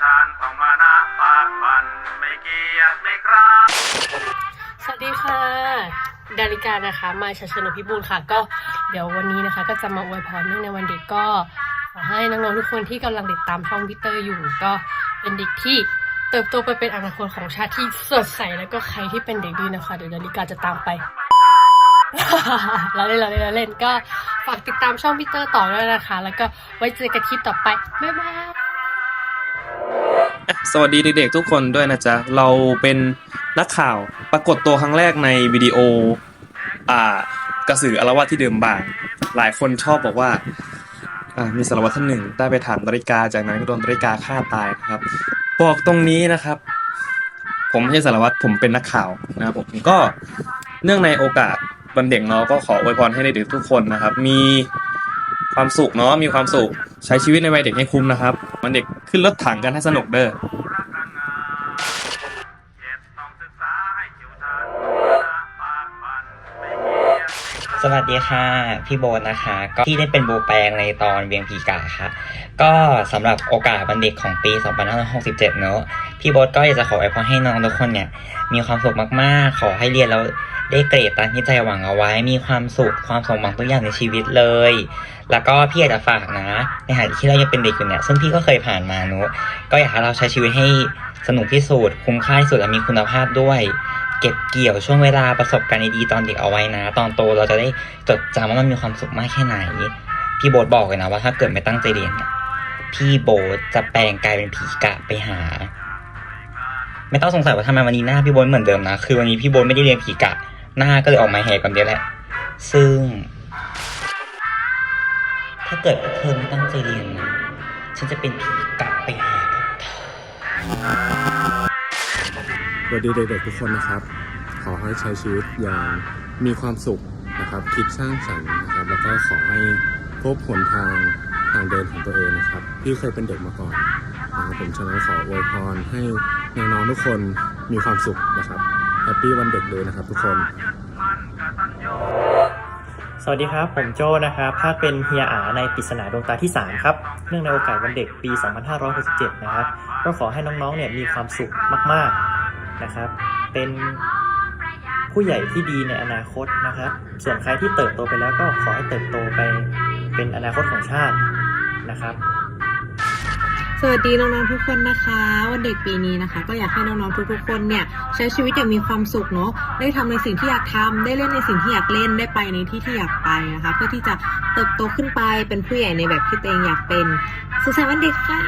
ชาญต้องมานะปากปันไม่เกียดไม่ครับสวัสดีค่ะดาริกานะคะมาชาชนพิบูลค่ะ ก็เดี๋ยววันนี้นะคะ ก็จะมาอวยพรเนื่องในวันเด็กก็ขอให้น้องๆทุกคนที่กำลังติดตามช่องพิเตอร์อยู่ ก็เป็นเด็กที่เติบโตไปเป็นอนาคตของชาติที่สดใสแล้วก็ใครที่เป็นเด็กดีนะคะเดี๋ยวดาริกาจะตามไปเราเล่นเราเล่นเราเล่นก็ฝากติดตามช่องพิเตอร์ต่อด้วยนะคะ แล้วก็ไว้เจอกันคลิปต่อไปบ๊ายบาย สวัสดีเด็กๆทุกคนด้วยนะจ๊ะ เราเป็นนักข่าวปรากฏตัวครั้งแรกในวิดีโอ อ่ากระสืออารวาสที่เดิมบาง หลายคนชอบบอกว่าอ่ามีสารวัตรท่านหนึ่งได้ไปถามนาฬิกาจากนั้นก็โดนนาฬิกาฆ่าตายนะครับ บอกตรงนี้นะครับ ผมไม่ใช่สารวัตรผมเป็นนักข่าวนะครับผมก็เนื่องในโอกาสวันเด็กเนาะก็ขออวยพรให้เด็กๆทุกคนนะครับ มี ความสุขเนาะมีความสุขใช้ชีวิตในวัยเด็กให้คุ้มนะครับ มันเด็กขึ้นรถถังกันให้สนุกเด้อ สวัสดีค่ะ พี่โบนนะคะ ก็ที่ได้เป็นโบแปลงในตอนเวียงผีกาค่ะ ก็สำหรับโอกาสวันเด็กของปี 2567 เนอะพี่โบก็อยากจะขออพรให้น้องทุกคนเนี่ย มีความสุขมากๆ ขอให้เรียนแล้วได้เกรดตามที่ใจหวังเอาไว้ มีความสุขความสมหวังทุกอย่างในชีวิตเลย แล้วก็พี่อยากจะฝากนะ ในขณะที่เรายังเป็นเด็กอยู่เนี่ย ซึ่งพี่ก็เคยผ่านมาเนอะก็อยากให้เราใช้ชีวิตให้สนุกที่สุดคุ้มค่าที่สุดและมีคุณภาพด้วย เก็บเกี่ยวช่วงเวลาประสบการณ์ดีๆตอนเด็กเอาไว้นะ ตอนโตเราจะได้จดจำว่ามันมีความสุขมากแค่ไหน พี่โบ๊ทบอกเลยนะว่าถ้าเกิดไม่ตั้งใจเรียนเนี่ยพี่โบ๊ทจะแปลงกลายเป็นผีกะไปหา ไม่ต้องสงสัยว่าทำไมวันนี้หน้าพี่โบ๊ทเหมือนเดิมนะ คือวันนี้พี่โบ๊ทไม่ได้เรียนผีกะ หน้าก็เลยออกมาแหกกันเดียวแหละ ซึ่ง ถ้าเกิดเธอไม่ตั้งใจเรียนนะฉันจะเป็นผีกะไปหาเธอ วัสดีเด็กๆทุกคนนะครับ ขอให้ใช้ชีวิตอย่างมีความสุขนะครับ คิดสร้างสรรค์นะครับ แล้วก็ขอให้พบหนทางทางเดินของตัวเองนะครับพี่เคยเป็นเด็กมาก่อนนะครับผมฉะนั้นขออวยพรให้น้องๆทุกคนมีความสุขนะครับแฮปปี้วันเด็กเลยนะครับทุกคน สวัสดีครับ ผมโจนะครับภาคเป็นเฮียอาในปริศนาดวงตาที่ 3 ครับ เนื่องในโอกาสวันเด็กปี 2567 นะครับ ก็ขอให้น้องๆเนี่ยมีความสุขมากๆ นะครับ เป็นผู้ใหญ่ที่ดีในอนาคตนะครับ ส่วนใครที่เติบโตไปแล้วก็ขอให้เติบโตไปเป็นอนาคตของชาตินะครับสวัสดีน้องๆทุกคนนะคะ วันเด็กปีนี้นะคะ ก็อยากให้น้องๆทุกๆคนเนี่ยใช้ชีวิตอย่างมีความสุขเนาะได้ทำในสิ่งที่อยากทำได้เล่นในสิ่งที่อยากเล่นได้ไปในที่ที่อยากไปนะคะ เพื่อที่จะเติบโตขึ้นไปเป็นผู้ใหญ่ในแบบที่ตัวเองอยากเป็นสุขสันต์วันเด็กค่ะ